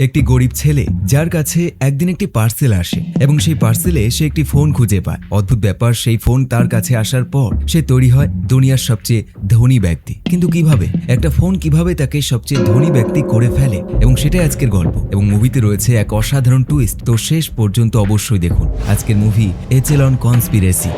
একটি গরিব ছেলে যার কাছে একদিন একটি পার্সেল আসে এবং সেই পার্সেলে সে একটি ফোন খুঁজে পায়। অদ্ভুত ব্যাপার, সেই ফোন তার কাছে আসার পর সে তৈরি হয় দুনিয়ার সবচেয়ে ধনী ব্যক্তি। কিন্তু কীভাবে? একটা ফোন কীভাবে তাকে সবচেয়ে ধনী ব্যক্তি করে ফেলে? এবং সেটাই আজকের গল্প। এবং মুভিতে রয়েছে এক অসাধারণ টুইস্ট তো শেষ পর্যন্ত অবশ্যই দেখুন। আজকের মুভি এচেল অন কনস্পিরেসি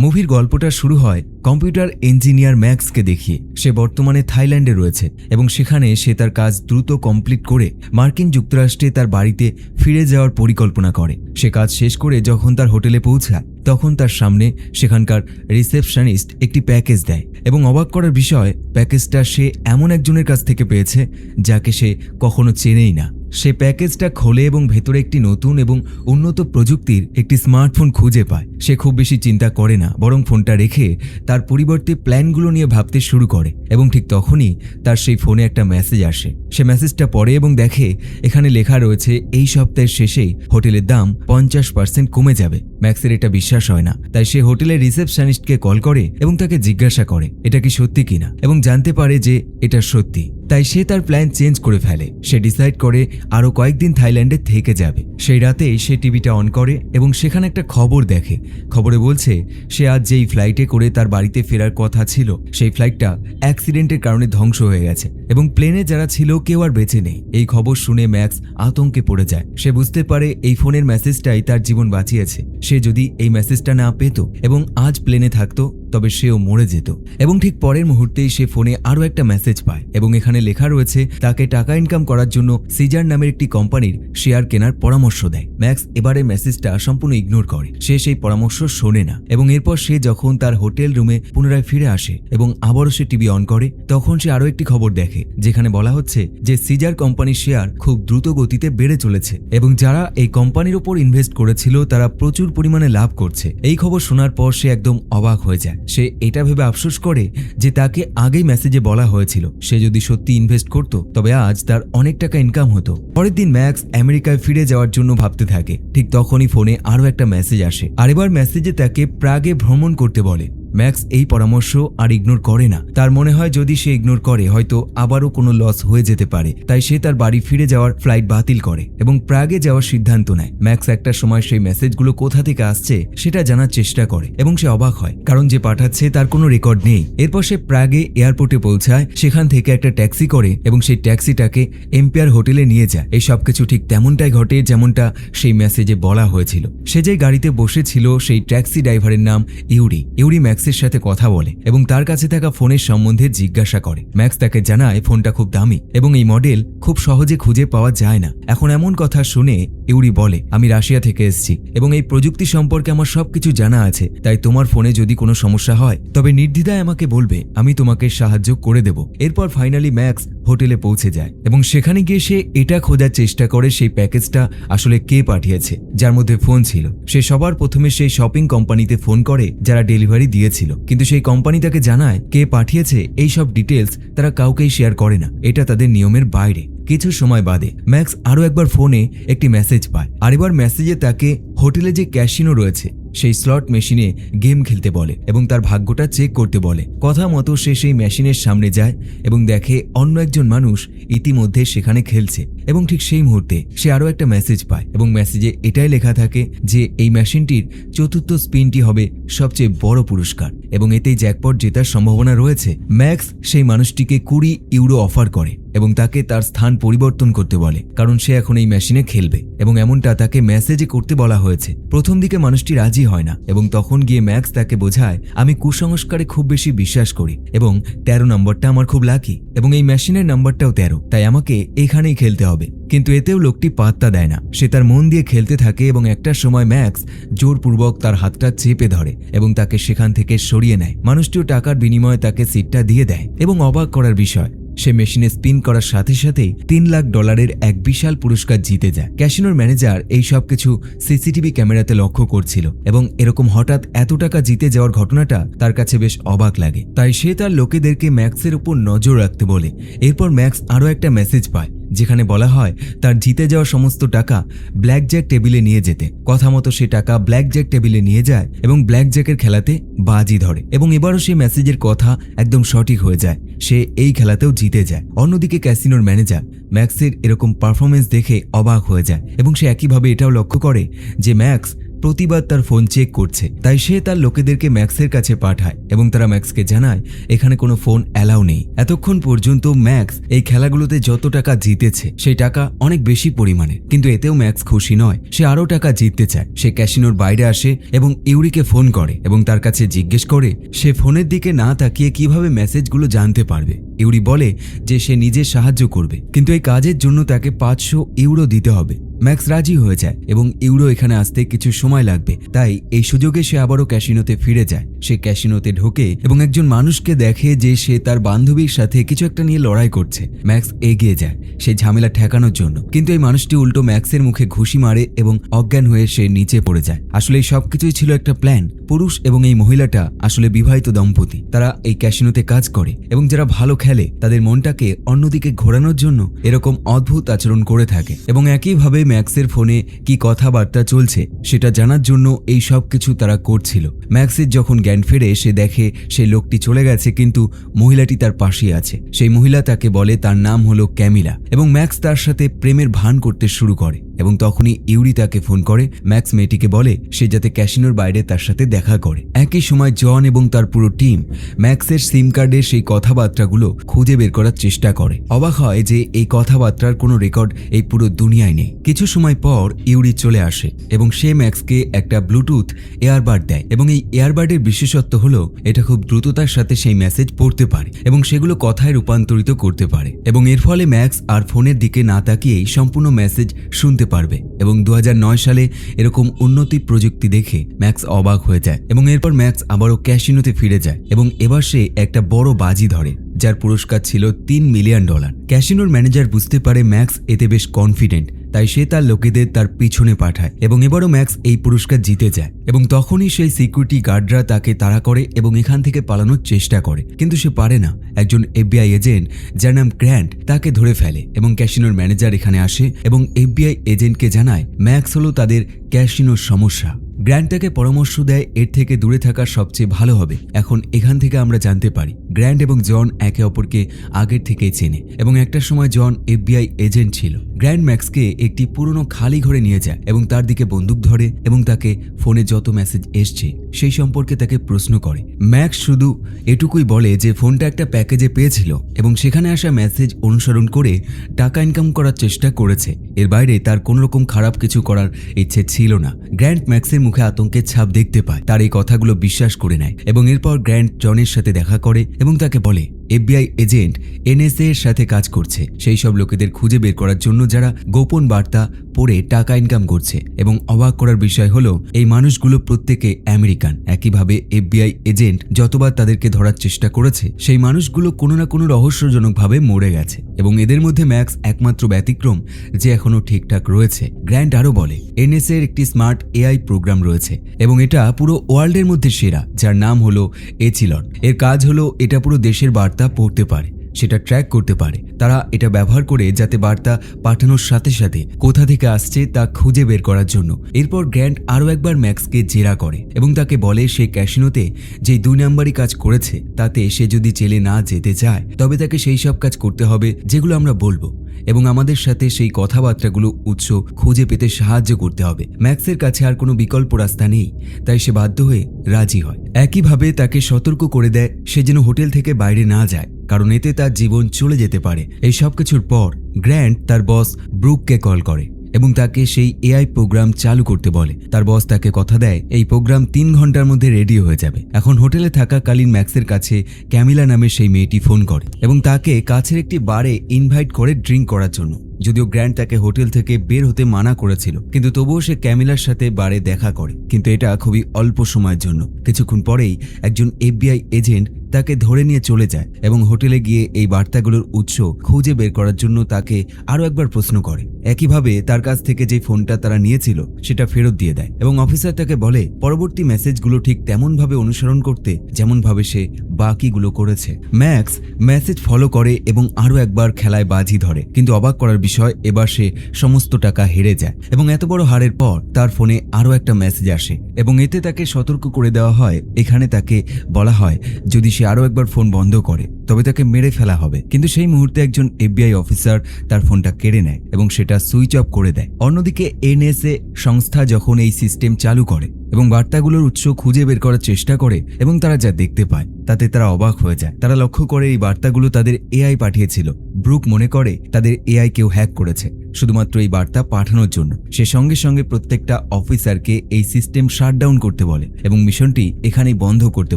মুভির গল্পটা শুরু হয় কম্পিউটার ইঞ্জিনিয়ার ম্যাক্সকে দেখিয়ে সে বর্তমানে থাইল্যান্ডে রয়েছে এবং সেখানে সে তার কাজ দ্রুত কমপ্লিট করে মার্কিন যুক্তরাষ্ট্রে তার বাড়িতে ফিরে যাওয়ার পরিকল্পনা করে। সে কাজ শেষ করে যখন তার হোটেলে পৌঁছায়, তখন তার সামনে সেখানকার রিসেপশনিস্ট একটি প্যাকেজ দেয় এবং অবাক করার বিষয়, প্যাকেজটা সে এমন একজনের কাছ থেকে পেয়েছে যাকে সে কখনো চেনেই না। সে প্যাকেজটা খোলে এবং ভেতরে একটি নতুন এবং উন্নত প্রযুক্তির একটি স্মার্টফোন খুঁজে পায়। সে খুব বেশি চিন্তা করে না, বরং ফোনটা রেখে তার পরিবর্তে প্ল্যানগুলো নিয়ে ভাবতে শুরু করে এবং ঠিক তখনই তার সেই ফোনে একটা মেসেজ আসে। সে মেসেজটা পড়ে এবং দেখে এখানে লেখা রয়েছে, এই সপ্তাহের শেষেই হোটেলের দাম পঞ্চাশ পার্সেন্ট কমে যাবে। ম্যাক্সের এটা বিশ্বাস হয় না, তাই সে হোটেলের রিসেপশনিস্টকে কল করে এবং তাকে জিজ্ঞাসা করে, এটা কি সত্যি কিনা? এবং জানতে পারে যে এটা সত্যি। তাই সে তার প্ল্যান চেঞ্জ করে ফেলে। সে ডিসাইড করে আরও কয়েকদিন থাইল্যান্ডে থেকে যাবে। সেই রাতেই সে টিভিটা অন করে এবং সেখানে একটা খবর দেখে। খবরে বলছে, সে আজ যেই ফ্লাইটে করে তার বাড়িতে ফেরার কথা ছিল, সেই ফ্লাইটটা অ্যাক্সিডেন্টের কারণে ধ্বংস হয়ে গেছে এবং প্লেনে যারা ছিল কেউ আর বেঁচে নেই। এই খবর শুনে ম্যাক্স আতঙ্কে পড়ে যায়। সে বুঝতে পারে এই ফোনের মেসেজটাই তার জীবন বাঁচিয়েছে। সে যদি এই মেসেজটা না পেত এবং আজ প্লেনে থাকতো তবে সেও মরে যেত। এবং ঠিক পরের মুহূর্তেই সে ফোনে আরও একটা মেসেজ পায় এবং এখানে লেখা রয়েছে, তাকে টাকা ইনকাম করার জন্য সিজার নামের একটি কোম্পানির শেয়ার কেনার পরামর্শ দেয়। ম্যাক্স এবারে মেসেজটা সম্পূর্ণ ইগনোর করে। সে সেই পরামর্শ শোনে না। এবং এরপর সে যখন তার হোটেল রুমে পুনরায় ফিরে আসে এবং আবারও সে টিভি অন করে, তখন সে আরও একটি খবর দেখে, যেখানে বলা হচ্ছে যে সিজার কোম্পানির শেয়ার খুব দ্রুত গতিতে বেড়ে চলেছে এবং যারা এই কোম্পানির ওপর ইনভেস্ট করেছিল, তারা প্রচুর পরিমাণে লাভ করছে। এই খবর শোনার পর সে একদম অবাক হয়ে যায়। সে এটা ভেবে আফসোস করে যে তাকে আগেই মেসেজে বলা হয়েছিল। সে যদি সত্যি ইনভেস্ট করত, তবে আজ তার অনেক টাকা ইনকাম হতো। পরের দিন ম্যাক্স আমেরিকায় ফিরে যাওয়ার জন্য ভাবতে থাকে। ঠিক তখনই ফোনে আরও একটা মেসেজ আসে। আর এবার মেসেজে তাকে প্রাগে ভ্রমণ করতে বলে। ম্যাক্স এই পরামর্শ আর ইগনোর করে না। তার মনে হয় যদি সে ইগনোর করে, হয়তো আবারও কোনো লস হয়ে যেতে পারে। তাই সে তার বাড়ি ফিরে যাওয়ার ফ্লাইট বাতিল করে এবং প্রাগে যাওয়ার সিদ্ধান্ত নেয়। ম্যাক্স একটা সময় সেই মেসেজগুলো কোথা থেকে আসছে সেটা জানার চেষ্টা করে এবং সে অবাক হয়, কারণ যে পাঠাচ্ছে তার কোনো রেকর্ড নেই। এরপর সে প্রাগে এয়ারপোর্টে পৌঁছায়, সেখান থেকে একটা ট্যাক্সি করে এবং সেই ট্যাক্সিটাকে এম্পিয়ার হোটেলে নিয়ে যায়। এই সবকিছু ঠিক তেমনটাই ঘটে যেমনটা সেই মেসেজে বলা হয়েছিল। সে যে গাড়িতে বসেছিল সেই ট্যাক্সি ড্রাইভারের নাম ইউরি। ইউরি ম্যাক্সের সাথে কথা বলে এবং তার কাছে থাকা ফোনের সম্বন্ধে জিজ্ঞাসা করে। ম্যাক্স তাকে জানায় ফোনটা খুব দামি এবং এই মডেল খুব সহজে খুঁজে পাওয়া যায় না। এখন এমন কথা শুনে ইউরি বলে, আমি রাশিয়া থেকে এসেছি এবং এই প্রযুক্তি সম্পর্কে আমার সবকিছু জানা আছে, তাই তোমার ফোনে যদি কোনো সমস্যা হয়, তবে নির্দ্বিধায় আমাকে বলবে, আমি তোমাকে সাহায্য করে দেব। এরপর ফাইনালি ম্যাক্স হোটেলে পৌঁছে যায় এবং সেখানে গিয়ে সে এটা খোঁজার চেষ্টা করে সেই প্যাকেজটা আসলে কে পাঠিয়েছে, যার মধ্যে ফোন ছিল। সে সবার প্রথমে সেই শপিং কোম্পানিতে ফোন করে, যারা ডেলিভারি দিয়েছিল। কিন্তু সেই কোম্পানি তাকে জানায় কে পাঠিয়েছে এই সব ডিটেলস তারা কাউকেই শেয়ার করে না। এটা তাদের নিয়মের বাইরে। কিছু সময় বাদে ম্যাক্স আরও একবার ফোনে একটি মেসেজ পায়। আর এবার মেসেজে তাকে হোটেলে যে ক্যাসিনো রয়েছে সেই স্লট মেশিনে গেম খেলতে বলে এবং তার ভাগ্যটা চেক করতে বলে। কথা মতো সে সেই মেশিনের সামনে যায় এবং দেখে অন্য একজন মানুষ ইতিমধ্যে সেখানে খেলছে এবং ঠিক সেই মুহূর্তে সে আরও একটা মেসেজ পায় এবং মেসেজে এটাই লেখা থাকে যে এই মেশিনটির চতুর্থ স্পিনটি হবে সবচেয়ে বড় পুরস্কার এবং এতেই জ্যাকপট জেতার সম্ভাবনা রয়েছে। ম্যাক্স সেই মানুষটিকে কুড়ি ইউরো অফার করে। এবং তাকে তার স্থান পরিবর্তন করতে বলে, কারণ সে এখন এই মেশিনে খেলবে। এবং এমনটা তাকে মেসেজে করতে বলা হয়েছে। প্রথম দিকে মানুষটি রাজি হয় না, এবং তখন গিয়ে ম্যাক্স তাকে বোঝায়, আমি কুসংস্কারে খুব বেশি বিশ্বাস করি, এবং তেরো নম্বরটা আমার খুব লাকি, এবং এই মেশিনের নাম্বারটাও তেরো, তাই আমাকে এখানেই খেলতে হবে। কিন্তু এতেও লোকটি পাত্তা দেয় না। সে তার মন দিয়ে খেলতে থাকে, এবং একটা সময় ম্যাক্স জোরপূর্বক তার হাতটা চেপে ধরে, এবং তাকে সেখান থেকে সরিয়ে নেয়। মানুষটিও টাকার বিনিময়ে তাকে সিটটা দিয়ে দেয়, এবং অবাক করার বিষয় সে মেশিনে স্পিন করার সাথে সাথেই তিন লাখ ডলারের এক বিশাল পুরস্কার জিতে যায়। ক্যাসিনোর ম্যানেজার এই সব কিছু সিসিটিভি ক্যামেরাতে লক্ষ্য করছিল এবং এরকম হঠাৎ এত টাকা জিতে যাওয়ার ঘটনাটা তার কাছে বেশ অবাক লাগে। তাই সে তার লোকেদেরকে ম্যাক্সের উপর নজর রাখতে বলে। এরপর ম্যাক্স আরও একটা মেসেজ পায়, যেখানে বলা হয়, তার জিতে যাওয়া সমস্ত টাকা ব্ল্যাক জ্যাক টেবিলে নিয়ে যেতে। কথা মতো সে টাকা ব্ল্যাক জ্যাক টেবিলে নিয়ে যায় এবং ব্ল্যাক জ্যাকের খেলাতে বাজি ধরে। এবং এবারও সেই মেসেজের কথা একদম সঠিক হয়ে যায়। সে এই খেলাতেও জিতে যায়। অন্যদিকে ক্যাসিনোর ম্যানেজার ম্যাক্সের এরকম পারফরমেন্স দেখে অবাক হয়ে যায় এবং সে একইভাবে এটাও লক্ষ্য করে যে ম্যাক্স প্রতিবার তার ফোন চেক করছে। তাই সে তার লোকেদেরকে ম্যাক্সের কাছে পাঠায় এবং তারা ম্যাক্সকে জানায়, এখানে কোনো ফোন অ্যালাউ নেই। এতক্ষণ পর্যন্ত ম্যাক্স এই খেলাগুলোতে যত টাকা জিতেছে, সেই টাকা অনেক বেশি পরিমাণে। কিন্তু এতেও ম্যাক্স খুশি নয়। সে আরও টাকা জিততে চায়। সে ক্যাসিনোর বাইরে আসে এবং ইউরিকে ফোন করে এবং তার কাছে জিজ্ঞেস করে, সে ফোনের দিকে না তাকিয়ে কীভাবে মেসেজগুলো জানতে পারবে? ইউরি বলে যে সে নিজে সাহায্য করবে। কিন্তু এই কাজের জন্য তাকে পাঁচশো ইউরো দিতে হবে। ম্যাক্স রাজি হয়ে যায় এবং ইউরো এখানে আসতে কিছু সময় লাগবে। তাই এই সুযোগে সে আবারও ক্যাসিনোতে ফিরে যায়। সে ক্যাসিনোতে ঢোকে এবং একজন মানুষকে দেখে যে সে তার বান্ধবীর সাথে কিছু একটা নিয়ে লড়াই করছে। ম্যাক্স এগিয়ে যায় সেই ঝামেলা ঠেকানোর জন্য। কিন্তু এই মানুষটি উল্টো ম্যাক্সের মুখে ঘুষি মারে এবং অজ্ঞান হয়ে সে নিচে পড়ে যায়। আসলে এই সবকিছুই ছিল একটা প্ল্যান। পুরুষ এবং এই মহিলাটা আসলে বিবাহিত দম্পতি। তারা এই ক্যাসিনোতে কাজ করে এবং যারা ভালো খেলে তাদের মনটাকে অন্যদিকে ঘোরানোর জন্য এরকম অদ্ভুত আচরণ করে থাকে। এবং একইভাবে ম্যাক্সের ফোনে কি কথাবার্তা চলছে সেটা জানার জন্য এই সব কিছু তারা করছিল। ম্যাক্সের যখন জ্ঞান ফেরে সে দেখে সেই লোকটি চলে গেছে কিন্তু মহিলাটি তার পাশে আছে। সেই মহিলা তাকে বলে তার নাম হলো ক্যামিলা এবং ম্যাক্স তার সাথে প্রেমের ভান করতে শুরু করে এবং তখনই ইউরি তাকে ফোন করে। ম্যাক্স মেয়েটিকে বলে সে যাতে ক্যাসিনোর বাইরে তার সাথে দেখা করে। একই সময় জন এবং তার পুরো টিম ম্যাক্সের সিম কার্ডের সেই কথাবার্তাগুলো খুঁজে বের করার চেষ্টা করে। অবাক হয় যে এই কথাবার্তার কোনো রেকর্ড এই পুরো দুনিয়ায় নেই। কিছু সময় পর ইউরি চলে আসে এবং সে ম্যাক্সকে একটা ব্লুটুথ এয়ারবাড দেয় এবং এই এয়ারবাডের বিশেষত্ব হলো এটা খুব দ্রুততার সাথে সেই মেসেজ পড়তে পারে এবং সেগুলো কথায় রূপান্তরিত করতে পারে এবং এর ফলে ম্যাক্স আর ফোনের দিকে না তাকিয়েই সম্পূর্ণ মেসেজ শুনতে পারবে এবং দু হাজার নয় সালে এরকম উন্নতি প্রযুক্তি দেখে ম্যাক্স অবাক হয়ে যায় এবং এরপর ম্যাক্স আবারও ক্যাসিনোতে ফিরে যায় এবং এবার সে একটা বড় বাজি ধরে। যার পুরস্কার ছিল তিন মিলিয়ন ডলার। ক্যাসিনোর ম্যানেজার বুঝতে পারে ম্যাক্স এতে বেশ কনফিডেন্ট, তাই সে তার লোকেদের তার পিছনে পাঠায় এবং এবারও ম্যাক্স এই পুরস্কার জিতে যায়। এবং তখনই সেই সিকিউরিটি গার্ডরা তাকে তাড়া করে এবং এখান থেকে পালানোর চেষ্টা করে। কিন্তু সে পারে না। একজন এফবিআই এজেন্ট যার নাম গ্র্যান্ট তাকে ধরে ফেলে এবং ক্যাসিনোর ম্যানেজার এখানে আসে এবং এফবিআই এজেন্টকে জানায়, ম্যাক্স হলো তাদের ক্যাসিনোর সমস্যা। গ্র্যান্ড তাকে পরামর্শ দেয় এর থেকে দূরে থাকা সবচেয়ে ভালো হবে। এখন এখান থেকে আমরা জানতে পারি, গ্র্যান্ড এবং জন একে অপরকে আগের থেকেই চেনে এবং একটা সময় জন এফবিআই এজেন্ট ছিল। গ্র্যান্ড ম্যাক্সকে একটি পুরনো খালি ঘরে নিয়ে যায় এবং তার দিকে বন্দুক ধরে এবং তাকে ফোনে যত মেসেজ এসছে সেই সম্পর্কে তাকে প্রশ্ন করে। ম্যাক্স শুধু এটুকুই বলে যে ফোনটা একটা প্যাকেজে পেয়েছিল এবং সেখানে আসা মেসেজ অনুসরণ করে টাকা ইনকাম করার চেষ্টা করেছে। এর বাইরে তার কোনো রকম খারাপ কিছু করার ইচ্ছে ছিল না। গ্র্যান্ড ম্যাক্সের মুখে আতঙ্কের ছাপ দেখতে পায়। তার এই কথাগুলো বিশ্বাস করে নেয় এবং এরপর গ্র্যান্ড জনের সাথে দেখা করে এবং তাকে বলে এফবিআই এজেন্ট এনএসএ এর সাথে কাজ করছে। সেই সব লোকেদের খুঁজে বের করার জন্য যারা গোপন বার্তা পড়ে টাকা ইনকাম করছে এবং অবাক করার বিষয় হলো, এই মানুষগুলো প্রত্যেকে আমেরিকান। একইভাবে এফবিআই এজেন্ট যতবার তাদেরকে ধরার চেষ্টা করেছে, সেই মানুষগুলো কোনো না কোনো রহস্যজনকভাবে মরে গেছে। এবং এদের মধ্যে ম্যাক্স একমাত্র ব্যতিক্রম যে এখনও ঠিকঠাক রয়েছে। গ্র্যান্ড আরও বলে, এনএসএ এর একটি স্মার্ট এআই প্রোগ্রাম রয়েছে এবং এটা পুরো ওয়ার্ল্ডের মধ্যে সেরা, যার নাম হলো এচিলন। এর কাজ হলো এটা পুরো দেশের বার্তা পড়তে পারে, সেটা ট্র্যাক করতে পারে। তারা এটা ব্যবহার করে যাতে বার্তা পাঠানোর সাথে সাথে কোথা থেকে আসছে তা খুঁজে বের করার জন্য। এরপর গ্র্যান্ড আরও একবার ম্যাক্সকে জেরা করে এবং তাকে বলে সে ক্যাসিনোতে যে দুই নাম্বারই কাজ করেছে, তাতে সে যদি জেলে না যেতে চায়, তবে তাকে সেই সব কাজ করতে হবে যেগুলো আমরা বলব। এবং আমাদের সাথে সেই কথাবার্তাগুলো উৎস খুঁজে পেতে সাহায্য করতে হবে। ম্যাক্সের কাছে আর কোনো বিকল্প রাস্তা নেই, তাই সে বাধ্য হয়ে রাজি হয়। একইভাবে তাকে সতর্ক করে দেয়, সে যেন হোটেল থেকে বাইরে না যায়, কারণ এতে তার জীবন চলে যেতে পারে। এই সব কিছুর পর গ্র্যান্ড তার বস ব্রুককে কল করে। এবং তাকে সেই এআই প্রোগ্রাম চালু করতে বলে। তার বস তাকে কথা দেয়, এই প্রোগ্রাম তিন ঘণ্টার মধ্যে রেডি হয়ে যাবে। এখন হোটেলে থাকাকালীন ম্যাক্সের কাছে ক্যামিলা নামে সেই মেয়েটি ফোন করে এবং তাকে কাছের একটি বারে ইনভাইট করে ড্রিঙ্ক করার জন্য। যদিও গ্র্যান্ড তাকে হোটেল থেকে বের হতে মানা করেছিল, কিন্তু তবুও সে ক্যামিলার সাথে বারে দেখা করে। কিন্তু এটা খুবই অল্প সময়ের জন্য। কিছুক্ষণ পরেই একজন এফবিআই এজেন্ট তাকে ধরে নিয়ে চলে যায় এবং হোটেলে গিয়ে এই বার্তাগুলোর উৎস খুঁজে বের করার জন্য তাকে আরও একবার প্রশ্ন করে। একইভাবে তার কাছ থেকে যে ফোনটা তারা নিয়েছিল, সেটা ফেরত দিয়ে দেয় এবং অফিসার তাকে বলে, পরবর্তী মেসেজগুলো ঠিক তেমনভাবে অনুসরণ করতে যেমনভাবে সে বাকিগুলো করেছে। ম্যাক্স মেসেজ ফলো করে এবং আরও একবার খেলায় বাজি ধরে, কিন্তু অবাক করার বিষয়, এবার সে সমস্ত টাকা হেরে যায় এবং এত বড় হারের পর তার ফোনে আরও একটা মেসেজ আসে এবং এতে তাকে সতর্ক করে দেওয়া হয়। এখানে তাকে বলা হয়, যদি সে আরও একবার ফোন বন্ধ করে, তবে তাকে মেরে ফেলা হবে। কিন্তু সেই মুহূর্তে একজন এফবিআই অফিসার তার ফোনটা কেড়ে নেয় এবং সেটা সুইচ অফ করে দেয়। অন্যদিকে এনএসএ সংস্থা যখন এই সিস্টেম চালু করে এবং বার্তাগুলোর উৎস খুঁজে বের করার চেষ্টা করে এবং তারা যা দেখতে পায়, তাতে তারা অবাক হয়ে যায়। তারা লক্ষ্য করে এই বার্তাগুলো তাদের এআই পাঠিয়েছিল। ব্রুক মনে করে তাদের এআই কেউ হ্যাক করেছে। শুধুমাত্র এই বার্তা পাঠানোর জন্য। সে সঙ্গে সঙ্গে প্রত্যেকটা অফিসারকে এই সিস্টেম শাটডাউন করতে বলে এবং মিশনটি এখানেই বন্ধ করতে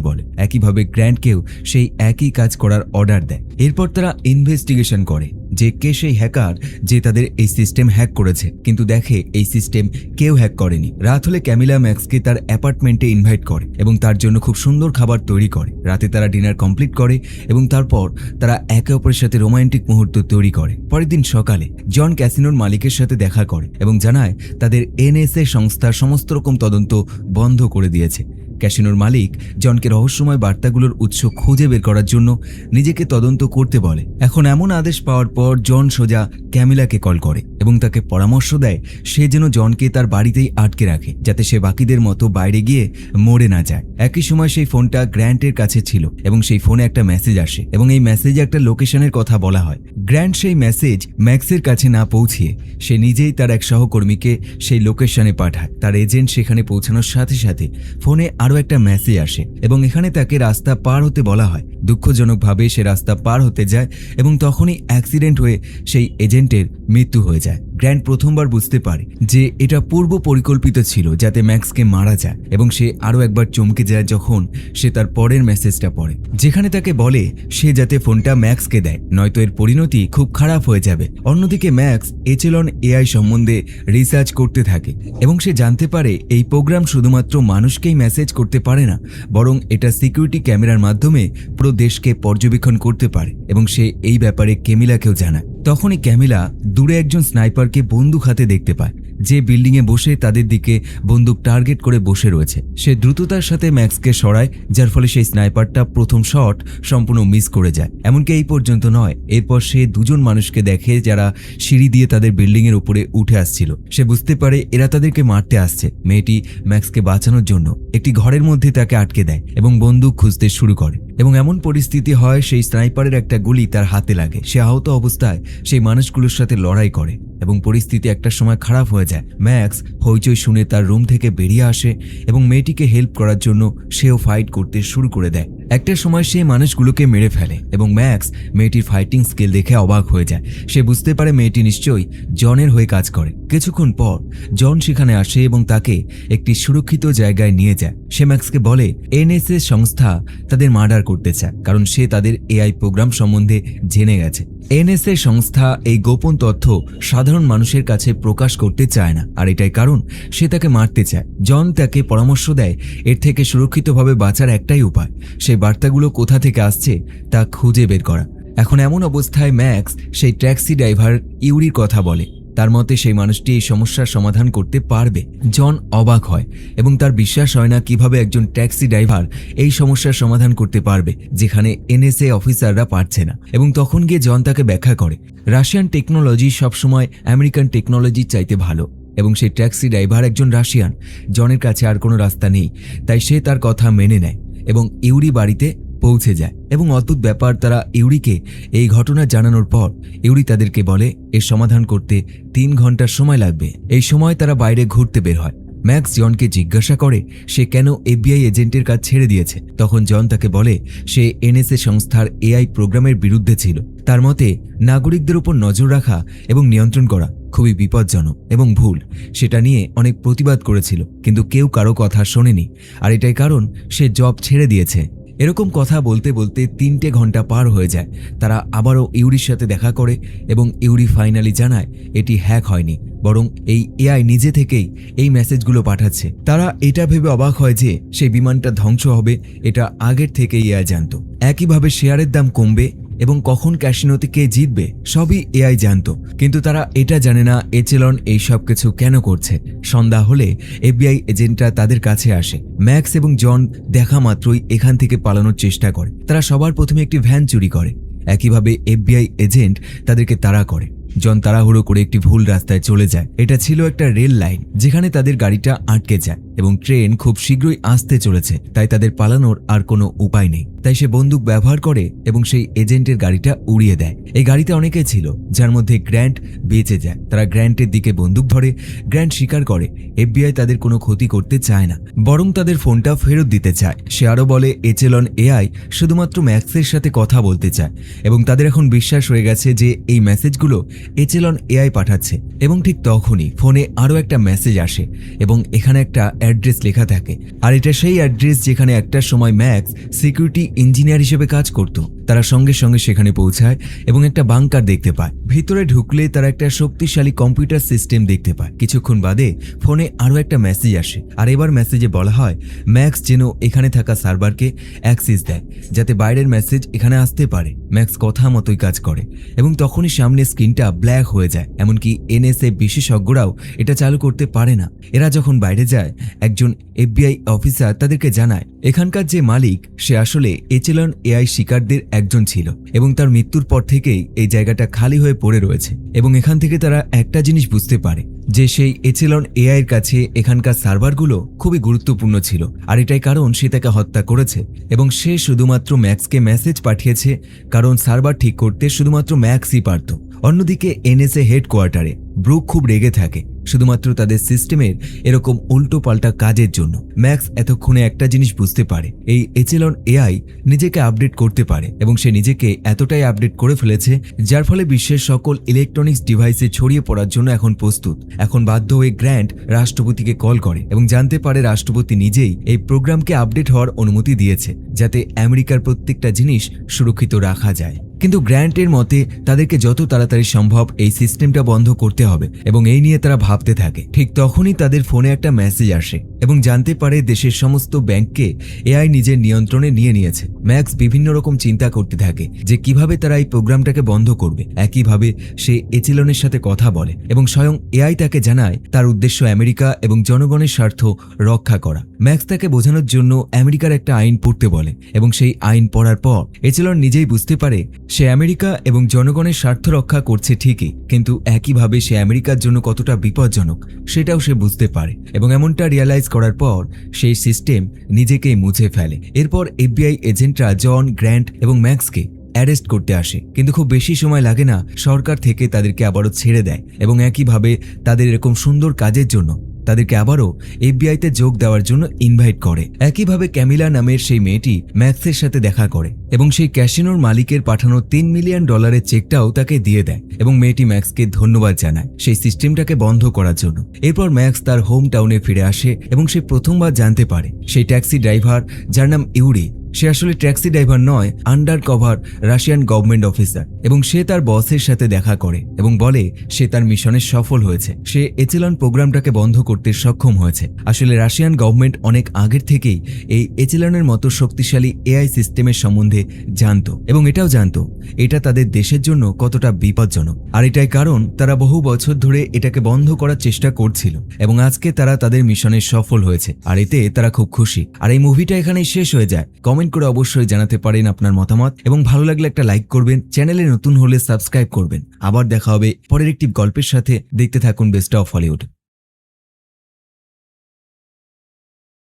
বলে। একইভাবে গ্র্যান্ডকেও সেই একই কাজ করার অর্ডার দেয়। এরপর তারা ইনভেস্টিগেশন করে। যে কে সেই হ্যাকার যে তাদের এই সিস্টেম হ্যাক করেছে। কিন্তু দেখে এই সিস্টেম কেউ হ্যাক করেনি। রাত হলে ক্যামিলা ম্যাক্সকে তার অ্যাপার্টমেন্টে ইনভাইট করে এবং তার জন্য খুব সুন্দর খাবার তৈরি করে। রাতে তারা ডিনার কমপ্লিট করে এবং তারপর তারা একে অপরের সাথে রোমান্টিক মুহূর্ত তৈরি করে। পরের দিন সকালে জন ক্যাসিনোর মালিকের সাথে দেখা করে এবং জানায় তাদের এনএসএ সংস্থার সমস্ত রকম তদন্ত বন্ধ করে দিয়েছে। ক্যাসিনোর মালিক জনকে রহস্যময় বার্তাগুলোর উৎস খুঁজে বের করার জন্য নিজেকে তদন্ত করতে বলে। এখন এমন আদেশ পাওয়ার পর জন সোজা ক্যামিলাকে কল করে এবং তাকে পরামর্শ দেয় সে যেন জনকে তার বাড়িতেই আটকে রাখে, যাতে সে বাকিদের মতো বাইরে গিয়ে মরে না যায়। একই সময় সেই ফোনটা গ্র্যান্টের কাছে ছিল এবং সেই ফোনে একটা মেসেজ আসে এবং এই মেসেজে একটা লোকেশনের কথা বলা হয়। গ্র্যান্ট সেই মেসেজ ম্যাক্সের কাছে না পৌঁছিয়ে সে নিজেই তার এক সহকর্মীকে সেই লোকেশনে পাঠায়। তার এজেন্ট সেখানে পৌঁছানোর সাথে সাথে ফোনে আরও একটা মেসেজ আসে এবং এখানে তাকে রাস্তা পার হতে বলা হয়। দুঃখজনকভাবে সে রাস্তা পার হতে যায় এবং তখনই অ্যাক্সিডেন্ট হয়ে সেই এজেন্টের মৃত্যু হয়ে যায়। গ্র্যান্ড প্রথমবার বুঝতে পারে যে এটা পূর্ব পরিকল্পিত ছিল যাতে ম্যাক্সকে মারা যায় এবং সে আরও একবার চমকে যায় যখন সে তার পরের মেসেজটা পড়ে। যেখানে তাকে বলে, সে যাতে ফোনটা ম্যাক্সকে দেয়, নয়তো এর পরিণতি খুব খারাপ হয়ে যাবে। অন্যদিকে ম্যাক্স এচেলন এআই সম্বন্ধে রিসার্চ করতে থাকে এবং সে জানতে পারে, এই প্রোগ্রাম শুধুমাত্র মানুষকেই মেসেজ করতে পারে না, বরং এটা সিকিউরিটি ক্যামেরার মাধ্যমে পুরো দেশকে পর্যবেক্ষণ করতে পারে এবং সে এই ব্যাপারে কেমিলাকেও জানায়। তখনই ক্যামিলা দূরে একজন স্নাইপারকে বন্দুক হাতে দেখতে পায়, যে বিল্ডিংয়ে বসে তাদের দিকে বন্দুক টার্গেট করে বসে রয়েছে। সে দ্রুততার সাথে ম্যাক্সকে সরায়, যার ফলে সেই স্নাইপারটা প্রথম শট সম্পূর্ণ মিস করে যায়। এমনকি এই পর্যন্ত নয়, এরপর সে দুজন মানুষকে দেখে যারা সিঁড়ি দিয়ে তাদের বিল্ডিংয়ের উপরে উঠে আসছিল। সে বুঝতে পারে এরা তাদেরকে মারতে আসছে। মেয়েটি ম্যাক্সকে বাঁচানোর জন্য একটি ঘরের মধ্যে তাকে আটকে দেয় এবং বন্দুক খুঁজতে শুরু করে। এবং এমন পরিস্থিতি হয়, সেই স্নাইপারের একটা গুলি তার হাতে লাগে। সে আহত অবস্থায় সেই মানুষগুলোর সাথে লড়াই করে এবং পরিস্থিতি একটা সময় খারাপ হয়ে যায়। ম্যাক্স হইচই শুনে তার রুম থেকে বেরিয়ে আসে এবং মেয়েটিকে হেল্প করার জন্য সেও ফাইট করতে শুরু করে দেয়। একটা সময় সে মানুষগুলোকে মেরে ফেলে এবং ম্যাক্স মেয়েটির ফাইটিং স্কিল দেখে অবাক হয়ে যায়। সে বুঝতে পারে মেয়েটি নিশ্চয়ই জনের হয়ে কাজ করে। কিছুক্ষণ পর জন সেখানে আসে এবং তাকে একটি সুরক্ষিত জায়গায় নিয়ে যায়। সে ম্যাক্সকে বলে, এনএসএস সংস্থা তাদের মার্ডার করতে চায়, কারণ সে তাদের এআই প্রোগ্রাম সম্বন্ধে জেনে গেছে। এনএসএ সংস্থা এই গোপন তথ্য সাধারণ মানুষের কাছে প্রকাশ করতে চায় না, আর এটাই কারণ সে তাকে মারতে চায়। জন তাকে পরামর্শ দেয়, এর থেকে সুরক্ষিতভাবে বাঁচার একটাই উপায়। সেই বার্তাগুলো কোথা থেকে আসছে, তা খুঁজে বের করা। এখন এমন অবস্থায় ম্যাক্স সেই ট্যাক্সি ড্রাইভার ইউরির কথা বলে। তার মতে সেই মানুষটি এই সমস্যার সমাধান করতে পারবে। জন অবাক হয় এবং তার বিশ্বাস হয় না কীভাবে একজন ট্যাক্সি ড্রাইভার এই সমস্যার সমাধান করতে পারবে, যেখানে এনএসএ অফিসাররা পারছে না। এবং তখন গিয়ে জন তাকে ব্যাখ্যা করে, রাশিয়ান টেকনোলজি সবসময় আমেরিকান টেকনোলজির চাইতে ভালো এবং সেই ট্যাক্সি ড্রাইভার একজন রাশিয়ান। জনের কাছে আর কোনো রাস্তা নেই, তাই সে তার কথা মেনে নেয় এবং ইউরি বাড়িতে পৌঁছে যায় এবং অদ্ভুত ব্যাপার তারা ইউরিকে এই ঘটনা জানানোর পর ইউরি তাদেরকে বলে, এর সমাধান করতে তিন ঘণ্টার সময় লাগবে। এই সময় তারা বাইরে ঘুরতে বের হয়। ম্যাক্স জনকে জিজ্ঞাসা করে, সে কেন এফবিআই এজেন্টের কাজ ছেড়ে দিয়েছে? তখন জন তাকে বলে, সে এনএসএ সংস্থার এআই প্রোগ্রামের বিরুদ্ধে ছিল। তার মতে, নাগরিকদের উপর নজর রাখা এবং নিয়ন্ত্রণ করা খুবই বিপজ্জনক এবং ভুল। সেটা নিয়ে অনেক প্রতিবাদ করেছিল, কিন্তু কেউ কারও কথা শোনেনি। আর এটাই কারণ, সে জব ছেড়ে দিয়েছে। এরকম কথা বলতে বলতে তিনটে ঘণ্টা পার হয়ে যায়। তারা আবারও ইউরির সাথে দেখা করে এবং ইউরি ফাইনালি জানায় এটি হ্যাক হয়নি, বরং এই এআই নিজে থেকেই এই মেসেজগুলো পাঠাচ্ছে। তারা এটা ভেবে অবাক হয় যে সেই বিমানটা ধ্বংস হবে, এটা আগের থেকেই এআই জানত। একইভাবে শেয়ারের দাম কমবে এবং কখন ক্যাসিনোতে কে জিতবে, সবই এআই জানত। কিন্তু তারা এটা জানে না, এচেলন এই সব কিছু কেন করছে। সন্ধ্যা হলে এফবিআই এজেন্টরা তাদের কাছে আসে। ম্যাক্স এবং জন দেখা মাত্রই এখান থেকে পালানোর চেষ্টা করে। তারা সবার প্রথমে একটি ভ্যান চুরি করে। একইভাবে এফবিআই এজেন্ট তাদেরকে তাড়া করে। জন তাড়াহুড়ো করে একটি ভুল রাস্তায় চলে যায়। এটা ছিল একটা রেল লাইন, যেখানে তাদের গাড়িটা আটকে যায়। এবং ট্রেন খুব শীঘ্রই আসতে চলেছে, তাই তাদের পালানোর আর কোনো উপায় নেই। তাই সে বন্দুক ব্যবহার করে এবং সেই এজেন্টের গাড়িটা উড়িয়ে দেয়। এই গাড়িতে অনেকে ছিল, যার মধ্যে গ্র্যান্ট বেঁচে যায়। তারা গ্র্যান্টের দিকে বন্দুক ধরে, গ্র্যান্ট স্বীকার করে, এফবিআই তাদের কোনো ক্ষতি করতে চায় না, বরং তাদের ফোনটা ফেরত দিতে চায়। সে আরও বলে, এচেলন এআই শুধুমাত্র ম্যাক্সের সাথে কথা বলতে চায়, এবং তাদের এখন বিশ্বাস হয়ে গেছে যে এই মেসেজগুলো এচেলন এআই পাঠাচ্ছে। এবং ঠিক তখনই ফোনে আরও একটা মেসেজ আসে, এবং এখানে একটা অ্যাড্রেস লেখা থাকে। আর এটা সেই অ্যাড্রেস যেখানে একটা সময় ম্যাক্স সিকিউরিটি ইঞ্জিনিয়ার হিসেবে কাজ করত। তারা সঙ্গে সঙ্গে সেখানে পৌঁছায় এবং একটা বাংকার দেখতে পায়। ভিতরে ঢুকলে তারা একটা শক্তিশালী কম্পিউটার সিস্টেম দেখতে পায়। কিছুক্ষণ বাদে ফোনে আরও একটা মেসেজ আসে। আর এবার মেসেজে বলা হয়, ম্যাক্স যেন এখানে থাকা সার্ভারকে অ্যাক্সেস দেয়, যাতে বাইরের মেসেজ এখানে আসতে পারে। ম্যাক্স কথা মতোই কাজ করে এবং তখনই সামনে স্ক্রিনটা ব্ল্যাক হয়ে যায়। এমনকি এনএসএ বিশেষজ্ঞরাও এটা চালু করতে পারে না। এরা যখন বাইরে যায়, একজন এফবিআই অফিসার তাদেরকে জানায় এখানকার যে মালিক, সে আসলে এচেলন এআই শিকারদের একজন ছিল এবং তার মৃত্যুর পর থেকেই এই জায়গাটা খালি হয়ে পড়ে রয়েছে এবং এখান থেকে তারা একটা জিনিস বুঝতে পারে যে সেই এচেলন এআই এর কাছে এখানকার সার্ভারগুলো খুবই গুরুত্বপূর্ণ ছিল। আর এটাই কারণ সে তাকে হত্যা করেছে এবং সে শুধুমাত্র ম্যাক্সকে মেসেজ পাঠিয়েছে, কারণ সার্ভার ঠিক করতে শুধুমাত্র ম্যাক্সই পারত। অন্যদিকে এনএসএ হেডকোয়ার্টারে ব্রুক খুব রেগে থাকে শুধুমাত্র তাদের সিস্টেমের এরকম উল্টো পাল্টা কাজের জন্য। ম্যাক্স এতক্ষণে একটা জিনিস বুঝতে পারে। এই এচেলন এআই নিজেকে আপডেট করতে পারে এবং সে নিজেকে এতটাই আপডেট করে ফেলেছে, যার ফলে বিশ্বের সকল ইলেকট্রনিক্স ডিভাইসে ছড়িয়ে পড়ার জন্য এখন প্রস্তুত। এখন বাধ্য হয়ে গ্র্যান্ড রাষ্ট্রপতিকে কল করে এবং জানতে পারে রাষ্ট্রপতি নিজেই এই প্রোগ্রামকে আপডেট হওয়ার অনুমতি দিয়েছে, যাতে আমেরিকার প্রত্যেকটা জিনিস সুরক্ষিত রাখা যায়। কিন্তু গ্র্যান্টের মতে তাদেরকে যত তাড়াতাড়ি সম্ভব এই সিস্টেমটা বন্ধ করতে হবে এবং এই নিয়ে তারা ভাবতে থাকে। ঠিক তখনই তাদের ফোনে একটা মেসেজ আসে এবং জানতে পারে দেশের সমস্ত ব্যাংককে এআই নিজের নিয়ন্ত্রণে নিয়ে নিয়েছে। ম্যাক্স বিভিন্ন রকম চিন্তা করতে থাকে যে কীভাবে তারা এই প্রোগ্রামটাকে বন্ধ করবে। একইভাবে সে এচিলনের সাথে কথা বলে এবং স্বয়ং এআই তাকে জানায় তার উদ্দেশ্য আমেরিকা এবং জনগণের স্বার্থ রক্ষা করা। ম্যাক্স তাকে বোঝানোর জন্য আমেরিকার একটা আইন পড়তে বলে এবং সেই আইন পড়ার পর এচিলন নিজেই বুঝতে পারে সে আমেরিকা এবং জনগণের স্বার্থ রক্ষা করছে ঠিকই, কিন্তু একইভাবে সে আমেরিকার জন্য কতটা বিপজ্জনক, সেটাও সে বুঝতে পারে এবং এমনটা রিয়ালাইজ করার পর সেই সিস্টেম নিজেকেই মুছে ফেলে। এরপর এফবিআই এজেন্টরা জন, গ্র্যান্ট এবং ম্যাক্সকে অ্যারেস্ট করতে আসে। কিন্তু খুব বেশি সময় লাগে না সরকার থেকে তাদেরকে আবারও ছেড়ে দেয় এবং একইভাবে তাদের এরকম সুন্দর কাজের জন্য তাদেরকে আবারও এফবিআইতে যোগ দেওয়ার জন্য ইনভাইট করে। একইভাবে ক্যামিলা নামের সেই মেয়েটি ম্যাক্সের সাথে দেখা করে এবং সেই ক্যাসিনোর মালিকের পাঠানো তিন মিলিয়ন ডলারের চেকটাও তাকে দিয়ে দেয় এবং মেয়েটি ম্যাক্সকে ধন্যবাদ জানায় সেই সিস্টেমটাকে বন্ধ করার জন্য। এরপর ম্যাক্স তার হোম টাউনে ফিরে আসে এবং সে প্রথমবার জানতে পারে সেই ট্যাক্সি ড্রাইভার যার নাম ইউরি সে আসলে ট্যাক্সি ড্রাইভার নয় under cover Russian government officer এবং সে তার বসের সাথে দেখা করে এবং বলে সে তার মিশনে সফল হয়েছে। সে এচেলন প্রোগ্রামটাকে বন্ধ করতে সক্ষম হয়েছে। আসলে রাশিয়ান গভর্নমেন্ট অনেক আগের থেকেই এই এচেলনের মতো শক্তিশালী এআই সিস্টেমের সম্বন্ধে জানতো এবং এটাও জানতো, এটা তাদের দেশের জন্য কতটা বিপজ্জনক। আর এটাই কারণ তারা বহু বছর ধরে এটাকে বন্ধ করার চেষ্টা করছিল এবং আজকে তারা তাদের মিশনে সফল হয়েছে। আর এতে তারা খুব খুশি। আর এই মুভিটা এখানেই শেষ হয়ে যায়। কমেন্ট করে অবশ্যই জানাতে পারেন আপনার মতামত। এবং ভালো লাগলে একটা লাইক করবেন। চ্যানেলে নতুন হলে সাবস্ক্রাইব করবেন। আবার দেখা হবে পরের একটি গল্পের সাথে। দেখতে থাকুন বেস্ট অফ হলিউড